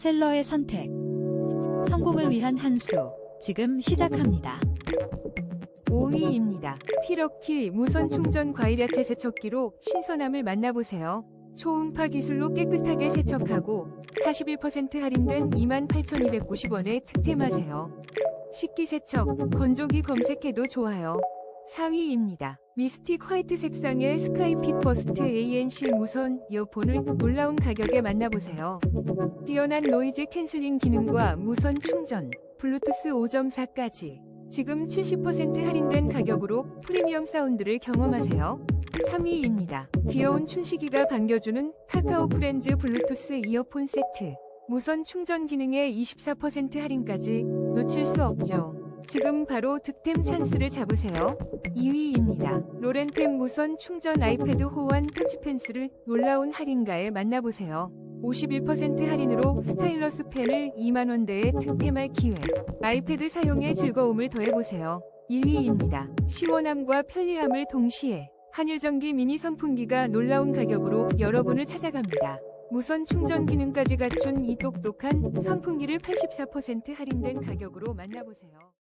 셀러의 선택. 성공을 위한 한 수. 지금 시작합니다. 5위입니다. 티럭키 무선 충전 과일 야채 세척기로 신선함을 만나보세요. 초음파 기술로 깨끗하게 세척하고 41% 할인된 28,290원에 득템하세요. 식기 세척, 건조기 검색해도 좋아요. 4위입니다. 미스틱 화이트 색상의 스카이핏 버스트 ANC 무선 이어폰을 놀라운 가격에 만나보세요. 뛰어난 노이즈 캔슬링 기능과 무선 충전, 블루투스 5.4까지 지금 70% 할인된 가격으로 프리미엄 사운드를 경험하세요. 3위입니다. 귀여운 춘식이가 반겨주는 카카오 프렌즈 블루투스 이어폰 세트. 무선 충전 기능에 24% 할인까지 놓칠 수 없죠. 지금 바로 득템 찬스를 잡으세요. 2위입니다. 로렌텍 무선 충전 아이패드 호환 터치펜슬을 놀라운 할인가에 만나보세요. 51% 할인으로 스타일러스 펜을 2만원대에 득템할 기회. 아이패드 사용에 즐거움을 더해보세요. 1위입니다. 시원함과 편리함을 동시에 한일전기 미니 선풍기가 놀라운 가격으로 여러분을 찾아갑니다. 무선 충전 기능까지 갖춘 이 똑똑한 선풍기를 84% 할인된 가격으로 만나보세요.